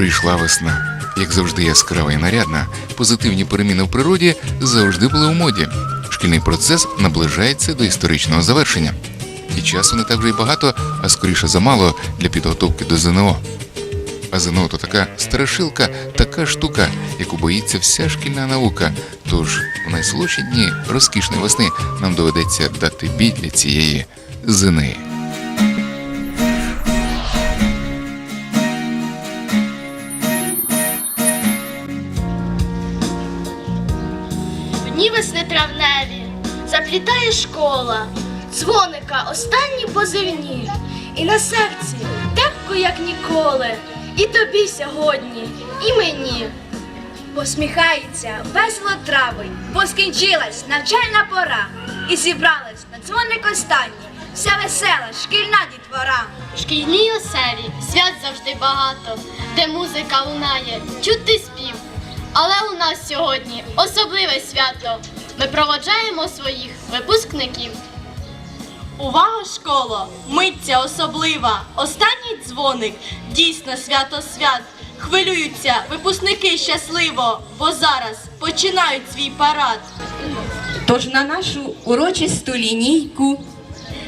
Прийшла весна. Як завжди яскрава і нарядна, позитивні переміни в природі завжди були у моді. Шкільний процес наближається до історичного завершення. І часу не так вже й багато, а скоріше замало для підготовки до ЗНО. А ЗНО то така страшилка, така штука, яку боїться вся шкільна наука. Тож у найсолодші дні розкішної весни нам доведеться дати бій для цієї зини. Останні позивні, і на серці терпко, як ніколи, і тобі сьогодні, і мені. Посміхається весело травень, бо скінчилась навчальна пора. І зібралась на дзвоник останній, вся весела шкільна дітвора. В шкільній оселі свят завжди багато, де музика лунає, чути спів. Але у нас сьогодні особливе свято. Ми проводжаємо своїх випускників. Увага, школа! Миття особлива! Останній дзвоник, дійсно свято свят. Хвилюються випускники щасливо, бо зараз починають свій парад. Тож на нашу урочисту лінійку,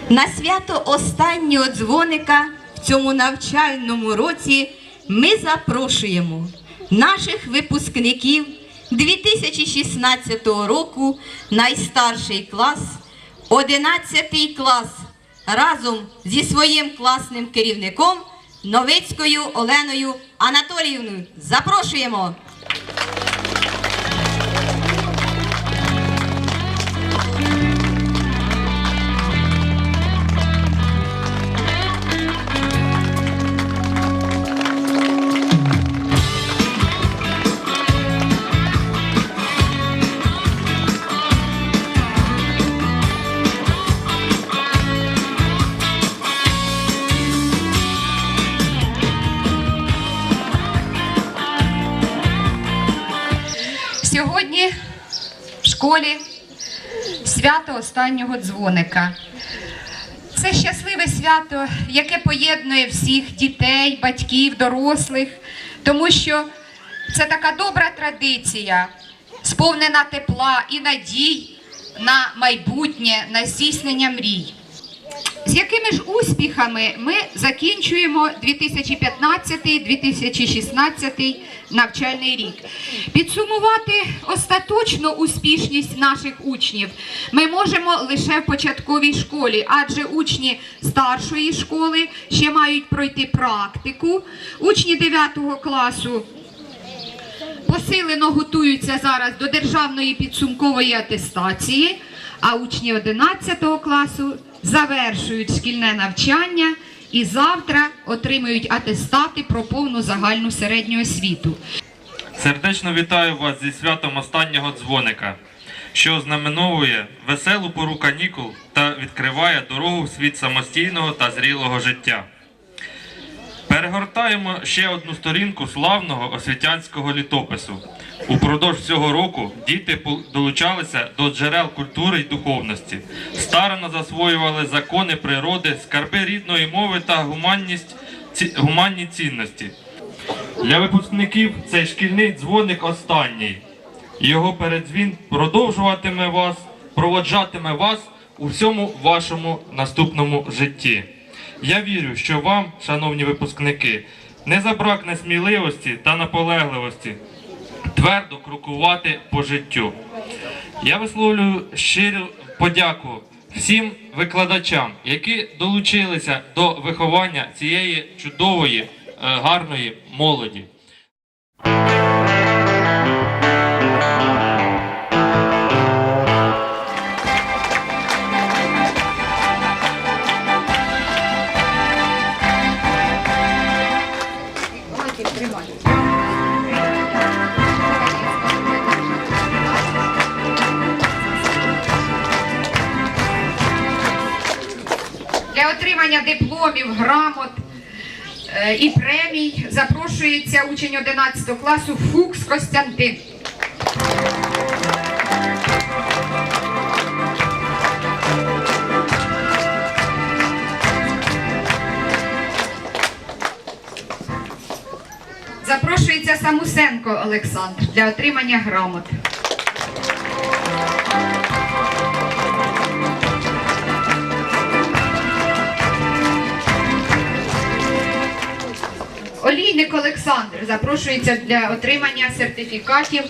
на свято останнього дзвоника в цьому навчальному році ми запрошуємо наших випускників 2016 року, найстарший клас, 11 клас, разом зі своїм класним керівником Новицькою Оленою Анатоліївною. Запрошуємо! Сьогодні школі свято останнього дзвоника. Це щасливе свято, яке поєднує всіх дітей, батьків, дорослих, тому що це така добра традиція, сповнена тепла і надій на майбутнє, на здійснення мрій. З якими ж успіхами ми закінчуємо 2015-2016 навчальний рік? Підсумувати остаточну успішність наших учнів ми можемо лише в початковій школі, адже учні старшої школи ще мають пройти практику, учні 9 класу посилено готуються зараз до державної підсумкової атестації, а учні 11 класу завершують шкільне навчання і завтра отримують атестати про повну загальну середню освіту. Сердечно вітаю вас зі святом останнього дзвоника, що ознаменовує веселу пору канікул та відкриває дорогу в світ самостійного та зрілого життя. Перегортаємо ще одну сторінку славного освітянського літопису. Упродовж цього року діти долучалися до джерел культури й духовності, старано засвоювали закони природи, скарби рідної мови та гуманність, гуманні цінності. Для випускників цей шкільний дзвоник останній. Його передзвін продовжуватиме вас, проводжатиме вас у всьому вашому наступному житті. Я вірю, що вам, шановні випускники, не забракне сміливості та наполегливості твердо крокувати по життю. Я висловлюю щиру подяку всім викладачам, які долучилися до виховання цієї чудової, е, гарної молоді. Отримання дипломів, грамот е, і премій запрошується учень 11 класу Фукс Костянтин. Запрошується Самусенко Олександр для отримання грамот. Олійник Олександр запрошується для отримання сертифікатів.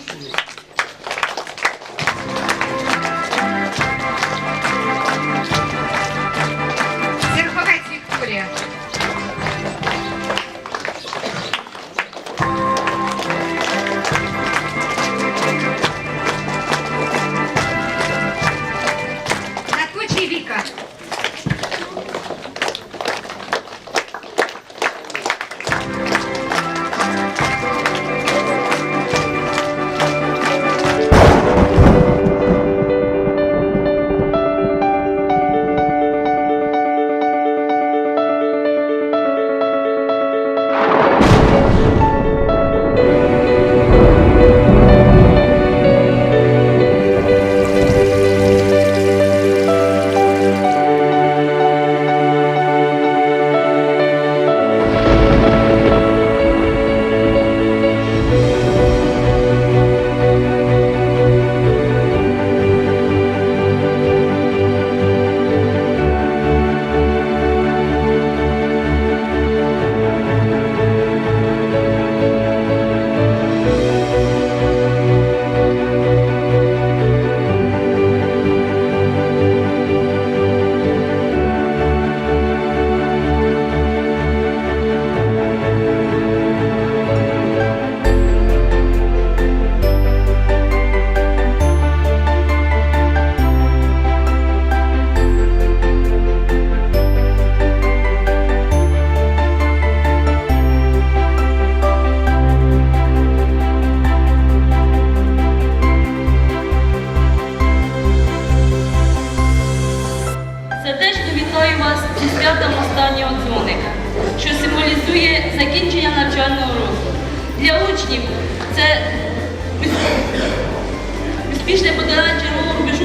Успішне подолання червоного рубежу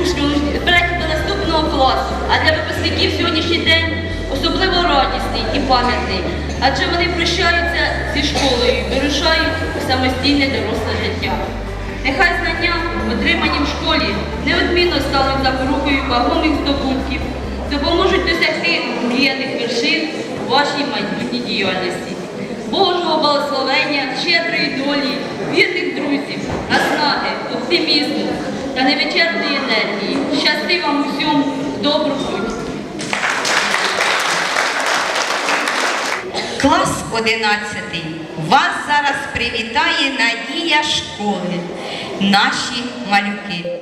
перехід до наступного класу. А для випускників сьогоднішній день особливо радісний і пам'ятний, адже вони прощаються зі школою вирушають у самостійне доросле життя. Нехай знання, отримані в школі, неодмінно стануть запорукою вагомих здобутків, допоможуть досягти мріяних вершин у вашій майбутній діяльності. Божого благословення, щедрої долі, вірних друзів, наснаги, оптимізму та невичерпної енергії. Щасти вам усьому добру путь! Клас 11. Вас зараз привітає надія школи. Наші малюки.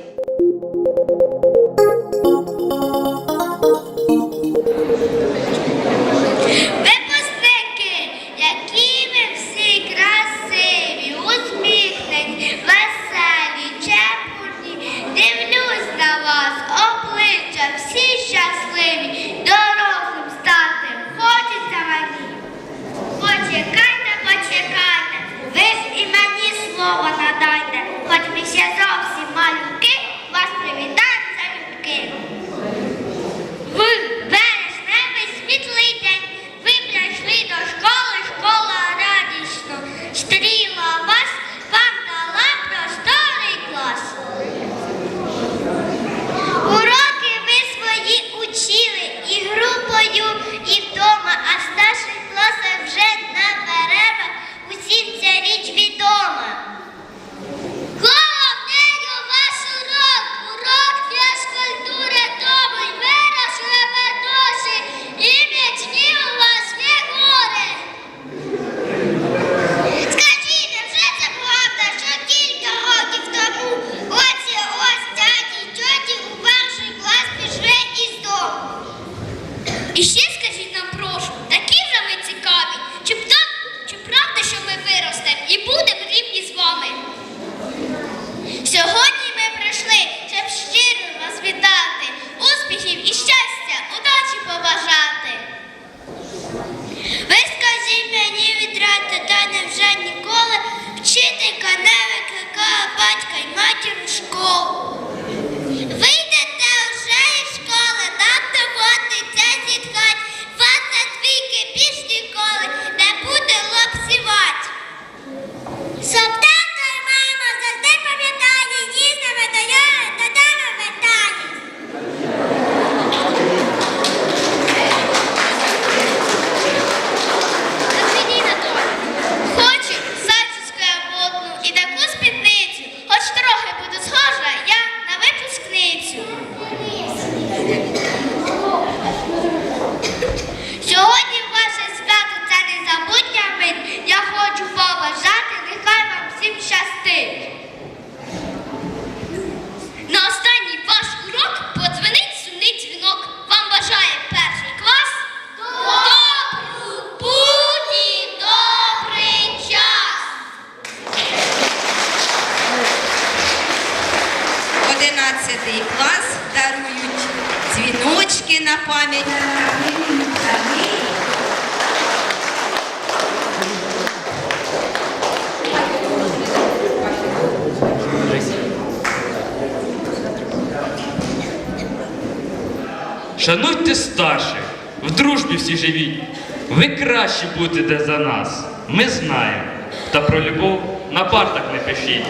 Шануйте старших, в дружбі всі живіть. Ви краще будете за нас, ми знаємо. Та про любов на партах не пишіть.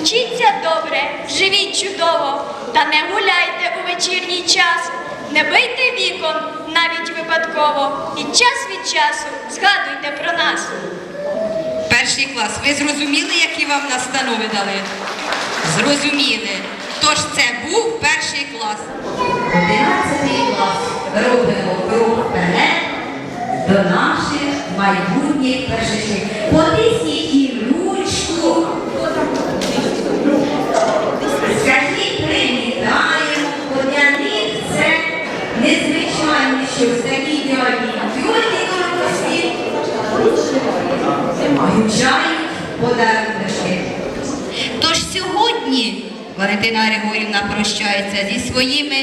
Вчіться добре, живіть чудово, та не гуляйте у вечірній час. Не бийте вікон навіть випадково, і час від часу згадуйте про нас. Перший клас. Ви зрозуміли, які вам настанови дали? Зрозуміли. Тож це був перший клас. Одинадцятий клас. Робимо крок вперед до наших майбутніх першачів. Потисніть їм ручку. Скажіть, привітаємо, бо для них це незвичайно щось такі дяді. Тьоті дорослі. Вручають подарунки. Тож сьогодні Валентина Григорівна прощається зі своїми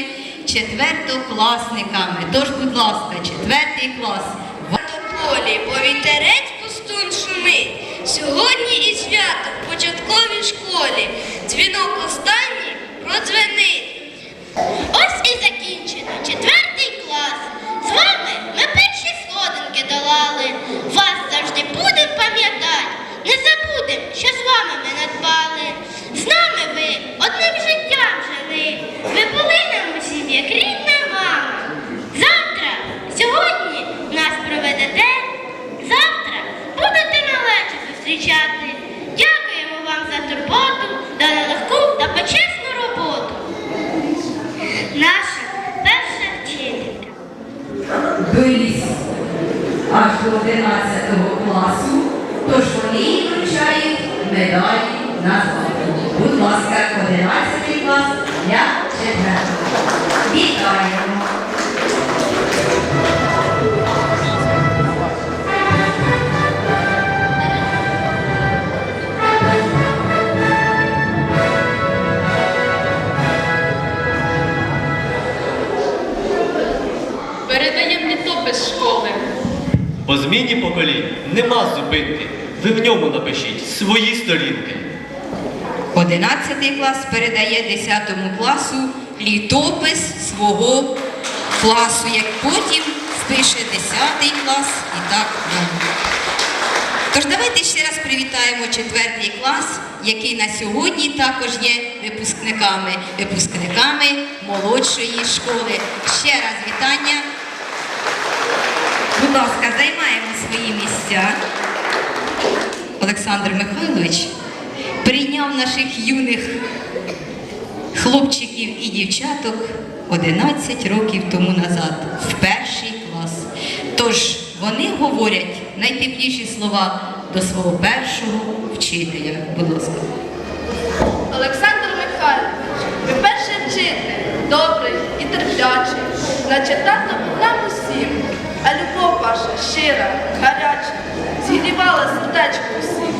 четвертокласниками. Тож, будь ласка, четвертий клас. полі, бо вітерець пустун шумить. Сьогодні і свято в початковій школі. Дзвінок останній продзвенить. Ось і закінчено четвертий клас. З вами ми перші сходинки долали. Вас завжди будем пам'ятати. Не забудем, що з вами ми надбали. З нами ви одним життям жили. Ви були нам усім, як рідна мама. Завтра, сьогодні нас проведете. Завтра будете належі зустрічати. Дякуємо вам за турботу, за нелегку та почесну роботу. Наша перша вчителька. Виліз аж до 11 класу, тож вони вручають медалі на злату. Будь ласка, 11 Вітаємо! Передаємо літопис школи. По зміні поколінь нема зупинки. Ви в ньому напишіть свої сторінки. 11 клас передає 10 класу літопис свого класу, як потім впише 10 клас і так далі. Тож давайте ще раз привітаємо 4 клас, який на сьогодні також є випускниками, випускниками молодшої школи. Ще раз вітання. Будь ласка, займаємо свої місця. Олександр Михайлович прийняв наших юних хлопчиків і дівчаток 11 років тому назад в перший клас. Тож вони говорять найтепліші слова до свого першого вчителя. Будь ласка. Олександр Михайлович, ви перший вчитель, добрий і терплячий, наче тато нам усім, а любов ваша щира, гаряча, зігрівала сердечко усім.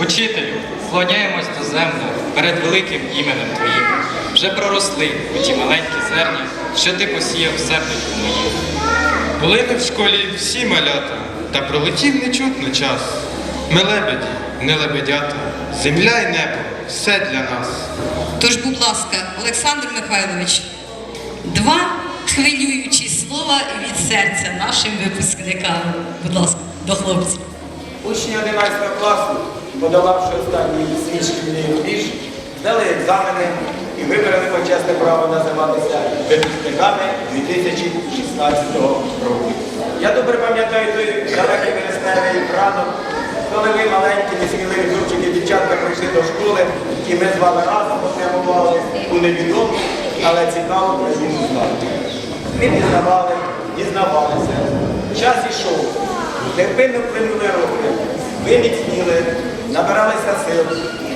Учителю, склоняємось до землі перед великим іменем Твоїм. Вже проросли у ті маленькі зерні, що ти посіяв в сердечку моїм. Були ми в школі всі малята, та пролетів нечутно час. Ми лебеді, не лебедята, земля й небо все для нас. Тож, будь ласка, Олександр Михайлович, два хвилюючі слова від серця нашим випускникам. Будь ласка, до хлопців. Учні 11 класу, подолавши останній свій рубіж, здали екзамени і вибрали почесне право називатися випускниками 2016 року. Я добре пам'ятаю той далекий вересневий ранок, коли ви маленькі, несміливі хлопчики дівчатка прийшли до школи, і ми з вами разом попрямували у невідому, але цікаву країну знати. Ми пізнавали, дізнавалися. Час ішов. Терпинно плинули роки, ви міцніли, набиралися сил,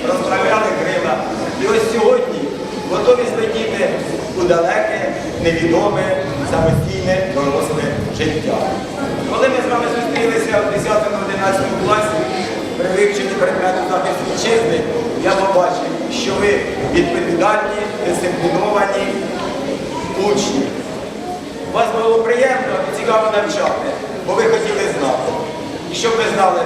розправляли крила. І ось сьогодні готові злетіти у далеке, невідоме, самостійне доросле життя. Коли ми з вами зустрілися в 10-11 класі при вивченні предмету захист вітчизни, я побачив, що ви відповідальні, дисципліновані учні. Вас було приємно і цікаво навчати, бо ви хотіли знати. І щоб ви знали,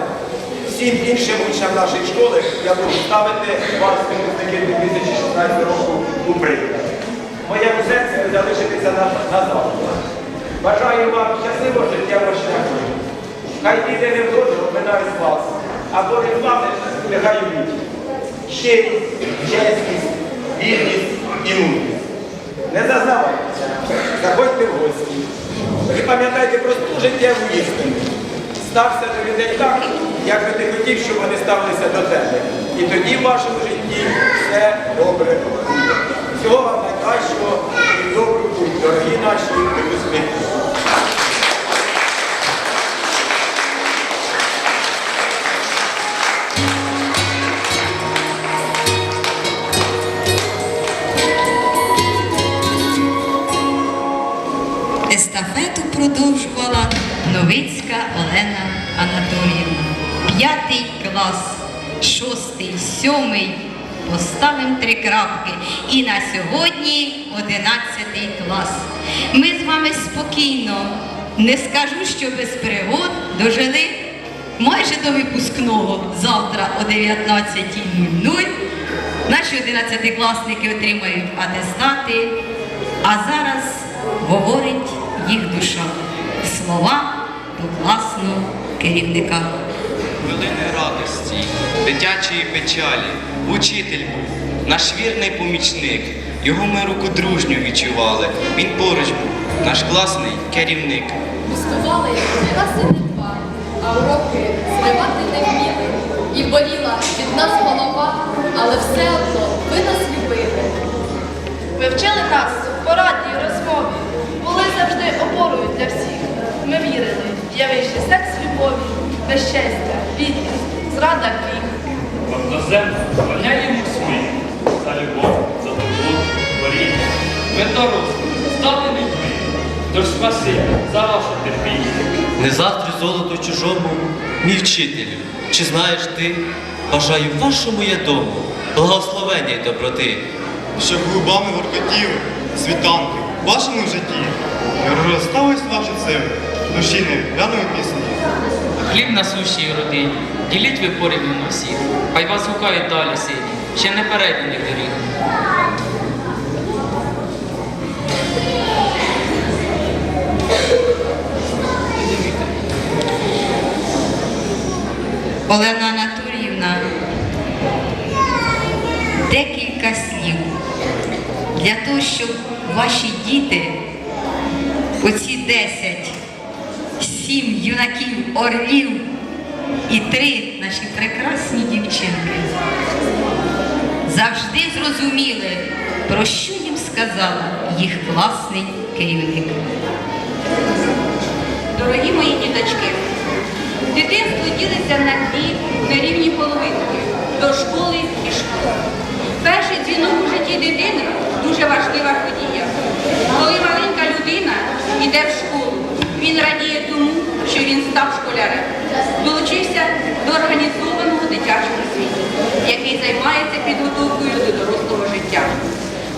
всім іншим учням нашої школи я буду ставити вас випускники 2016 року у приклад. в моєму серці не залишитися на- назавжди. Бажаю вам щасливого життєвого шляху. Хай діти не вдовго минають вас, а Божі з вами нехай любить. Щирість, чесність, вірність і мудрість. Не зазнавайтеся, заходьте в гості. І пам'ятайте просту життєву істину. Стався до людей так, як би ти хотів, щоб вони ставилися до тебе. І тоді в вашому житті все добре буде. Крапки. І на сьогодні одинадцятий клас. Ми з вами спокійно, не скажу, що без пригод дожили майже до випускного завтра о 19.00. Наші одинадцятикласники отримають атестати, а зараз говорить їх душа. Слова до класного керівника. Хвилини радості, дитячої печалі, учитель був, наш вірний помічник. Його ми руку дружню відчували. Він поруч був, наш класний керівник. Пустували класи не два, а уроки зривати не вміли. І боліла від нас голова, але все одно ви нас любили. Ви вчили нас пораді і розмові, були завжди опорою для всіх. Ми вірили, явивши секс любові, безчестя, бідність, зрада гріх. Вам на землю свої за любов, за турботу, творіння. Ви дорослі, стали людьми. Тож спасибі за ваше терпіння. Не заздрі золото чужому, мій вчителю. Чи знаєш ти? Бажаю вашому я дому, благословення й доброти. Щоб губами воркотів, світанки в вашому житті. Не розростались ваші цими, душі не глянули пісні. Хліб на сушій родині, діліть ви порівну на всіх. Хай вас гукають далі сині, ще не перейдених доріг. Олена Анатоліївна, декілька слів для того, щоб ваші діти, оці 10, 7 юнаків, орлів і три наші прекрасні дівчинки, завжди зрозуміли, про що їм сказав їх класний керівник. Дорогі мої діточки, дитинство ділиться на дві нерівні половинки до школи і школи. Перший дзвінок у житті дитини дуже важлива подія. Коли маленька людина йде в школу, він радіє тому, що він став школярем, долучився до організованого дитячого світу, який займається підготовкою до дорослого життя.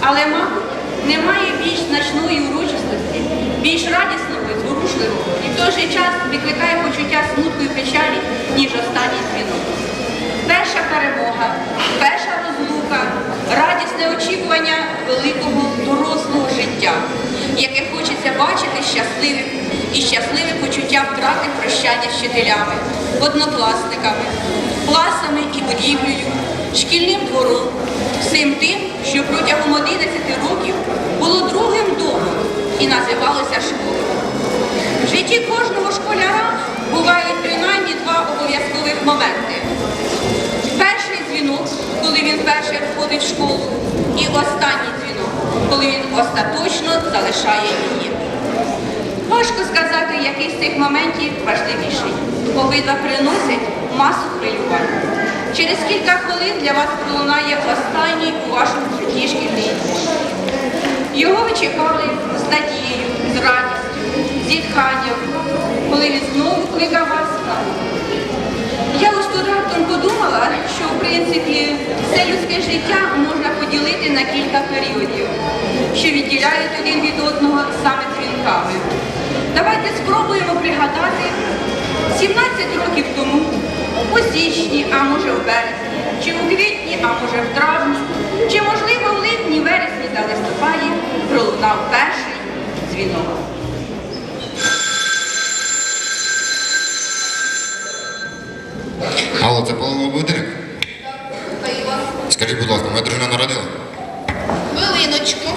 Але, мабуть, немає більш значної урочистості, більш радісного і зворушливого, і в той же час викликає почуття смутку і печалі, ніж останній дзвінок. Перша перемога, перша розлука, радісне очікування великого дорослого життя, яке хочеться бачити щасливим і щасливе почуття втрати прощання з вчителями, однокласниками, класами і будівлею, шкільним двором, всім тим, що протягом 11 років було другим домом і називалося школою. В житті кожного школяра бувають принаймні два обов'язкових моменти. Перший дзвінок, коли він вперше входить в школу, і останній дзвінок, коли він остаточно залишає її. Важко сказати, який з цих моментів важливіший. Обидва приносять масу хвилювань. Через кілька хвилин для вас пролунає останній у вашому житті шкільний. Його ви чекали з надією, з радістю, зітханням, коли він знову кликав вас. Я ось тут раптом подумала, що в принципі все людське життя можна поділити на кілька періодів, що відділяють один від одного саме дзвінками. Давайте спробуємо пригадати 17 років тому, у січні, а може в березні, чи у квітні, а може в травні, чи можливо в липні, вересні та листопаді пролунав перший дзвінок. Алло, це половий будинок? Скажіть, будь ласка, моя дружина народила? Хвилиночку.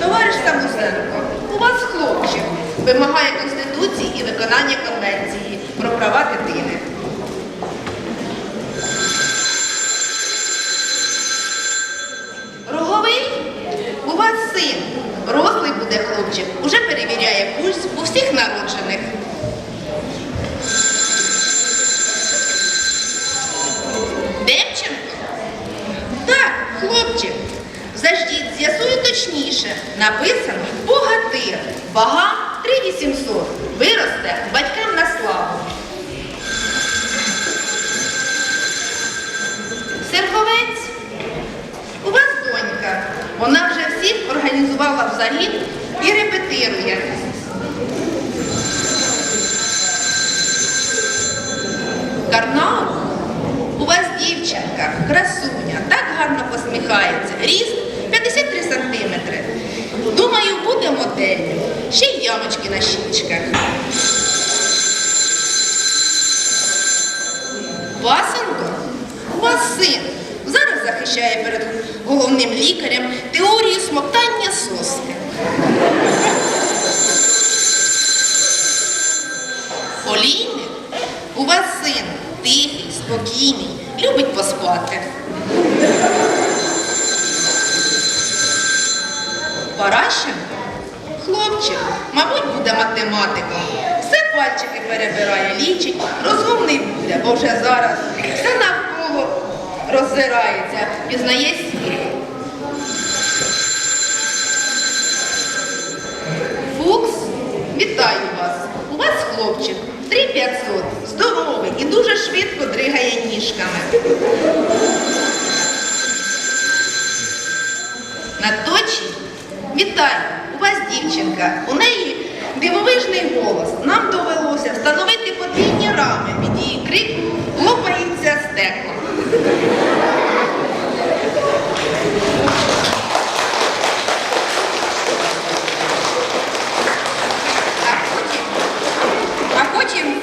Товариш Самусенко, вимагає Конституції і виконання Конвенції про права дитини. Роговий? У вас син. Рослий буде хлопчик. Уже перевіряє пульс у всіх народжених. Демченко? Так, хлопчик. Заждіть, з'ясую точніше. Написано богатир. Вага 3800. Виросте батькам на славу. Серковець. У вас донька. Вона вже всіх організувала в загін і репетирує. Карнал? У вас дівчинка, красуня, так гарно посміхається. Ріст 53 сантиметри. Думаю, буде моделлю. Ямочки на щічках. Васенко? У вас син. Зараз захищає перед головним лікарем теорію смоктання соски. Олійник? У вас син тихий, спокійний, любить поспати. Паращенко? Хлопчик, мабуть, буде математиком. Все пальчики перебирає, лічить, розумний буде, бо вже зараз все навколо роззирається, пізнає світ. Фукс, вітаю вас. У вас хлопчик 3500, здоровий і дуже швидко дригає ніжками. Наточі, вітаю, у дівчинка. У неї дивовижний голос. Нам довелося встановити подвійні рами від її крику лопається стекло. А потім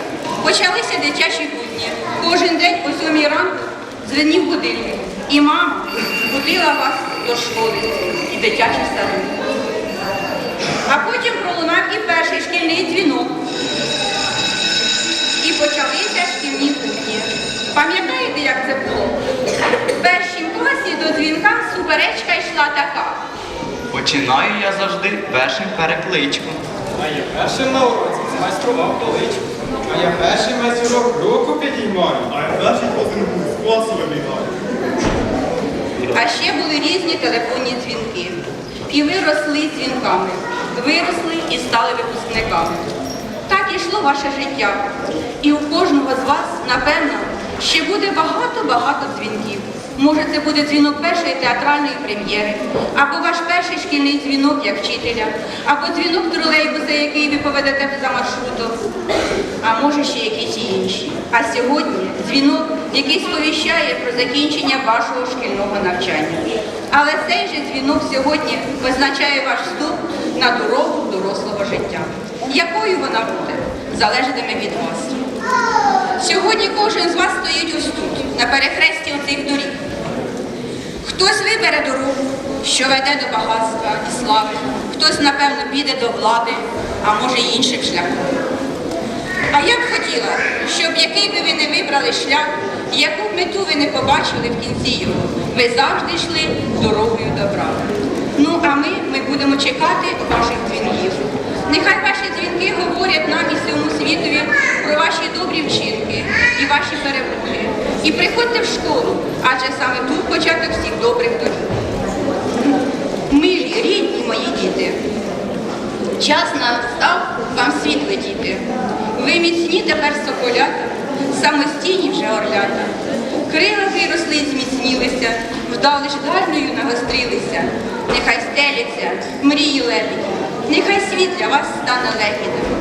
почалися дитячі будні. Кожен день о сьомій ранку дзвенів будильник. І мама будила вас до школи і дитячий садок. І перший шкільний дзвінок. І почалися шкільні будні. Пам'ятаєте, як це було? В першій класі до дзвінка суперечка йшла така. Починаю я завжди першим перекличком. А я першим на уроці змайстрував поличку. А я першим весь урок руку підіймаю. А я перший позирку з класу вибігаю. А ще були різні телефонні дзвінки. І росли дзвінками, виросли і стали випускниками. Так ішло ваше життя. І у кожного з вас, напевно, ще буде багато-багато дзвінків. Може, це буде дзвінок першої театральної прем'єри, або ваш перший шкільний дзвінок як вчителя, або дзвінок тролейбуса, який ви поведете за маршрутом, а може ще якісь інші. А сьогодні дзвінок, який сповіщає про закінчення вашого шкільного навчання. Але цей же дзвінок сьогодні визначає ваш вступ на дорогу дорослого життя. Якою вона буде, залежатиме від вас. Сьогодні кожен з вас стоїть ось тут, на перехресті оцих доріг. Хтось вибере дорогу, що веде до багатства і слави, хтось, напевно, піде до влади, а може й іншим шляхом. А я б хотіла, щоб який би ви не вибрали шлях, яку б мету ви не побачили в кінці його, ви завжди йшли дорогою добра. Ну, а ми, ми будемо чекати ваших дзвінків. Нехай ваші дзвінки говорять нам і всьому світові про ваші добрі вчинки і ваші перемоги. І приходьте в школу, адже саме тут початок всіх добрих доріг. Милі, рідні мої діти, час настав вам світ летіти. Ви міцні тепер соколята, самостійні вже орлята. Крила виросли і зміцнілися, вдали ж дальною нагострилися. Нехай стеляться, мрії лебеді, нехай світ для вас стане легідом.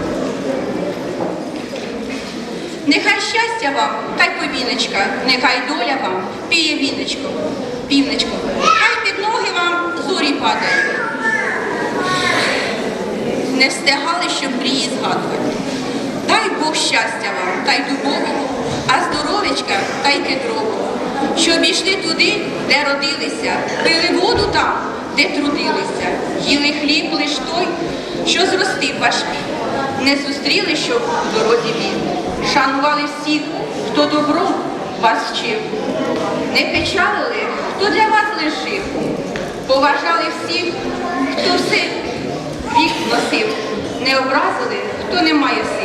Нехай щастя вам, хай повіночка, нехай доля вам піє віночко. півничку, хай під ноги вам зорі падають. Не встигали, щоб мрії згадувати. Дай Бог щастя вам, та й дубового, а здоровечка та й кедрового. Щоб ішли туди, де родилися, пили воду там, де трудилися, їли хліб лиш той, що зростив пік. Не зустріли, щоб в дорозі він. Шанували всіх, хто добром вас вчив. Не печалили, хто для вас лишив. Поважали всіх, хто все вік носив. Не образили, хто не має сил.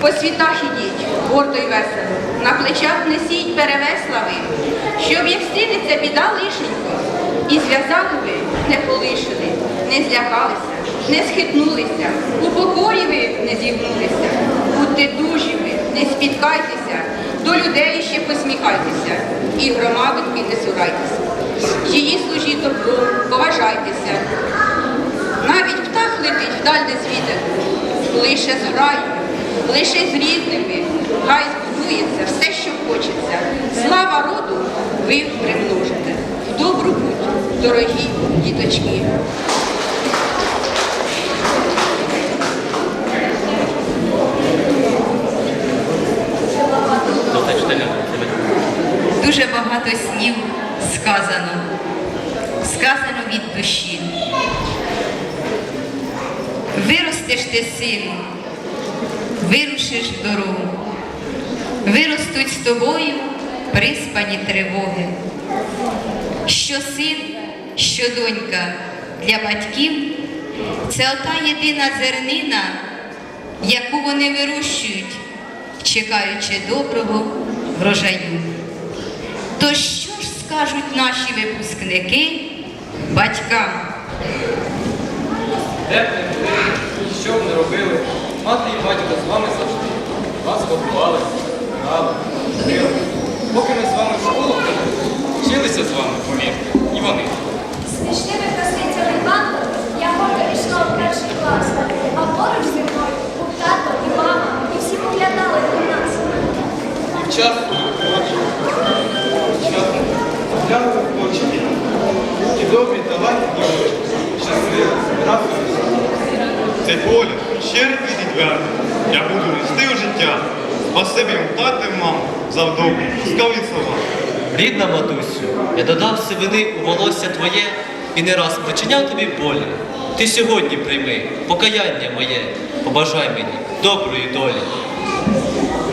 По світах ідіть, гордо й весело, на плечах несіть перевеслави, щоб як стінеться біда лишенько, і зв'язали ви, не полишили, не злякалися, не схитнулися, у покорі ви не зігнулися, будьте дужі ви, не спіткайтеся, до людей ще посміхайтеся, і громадоньки не цурайтеся. Її служіть добром, поважайтеся. Навіть птах летить вдаль де звідти, лише з граю, лише з рідними, хай збудується все, що хочеться. Слава роду ви примножите. В добру путь, дорогі діточки. Дуже багато слів сказано, сказано від душі. Виростеш ти, сину, вирушиш дорогу, виростуть з тобою приспані тривоги. Що син, що донька для батьків це ота єдина зернина, яку вони вирощують, чекаючи доброго врожаю. То що ж скажуть наші випускники батькам? Де б не були, що б не робили, мати і батько з вами завжди. Вас готували, грали, жили. Поки ми з вами в школу вчилися з вами, повірте, і вони. Смішними косицями банку я гордо пішла в перший клас, а поруч зі мною був тато і мама, і всі поглядали на нас. І час глянули в очі. І добрі та. Щасливі, радісні. Це поля, щирий і відвертий. Я буду нести у життя. Спасибі тати і маму, за добрі, ласкаві слова. Рідна матусю, я додав сивини у волосся твоє і не раз причиняв тобі болі. Ти сьогодні прийми покаяння моє, побажай мені доброї долі.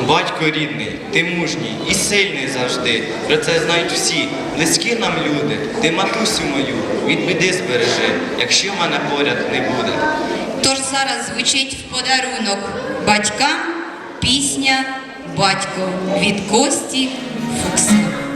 Батько рідний, ти мужній і сильний завжди. Про це знають всі, близькі нам люди. Ти матусю мою від біди збережи, якщо мене поряд не буде. Тож зараз звучить в подарунок батькам пісня Батько від Кості Фукса.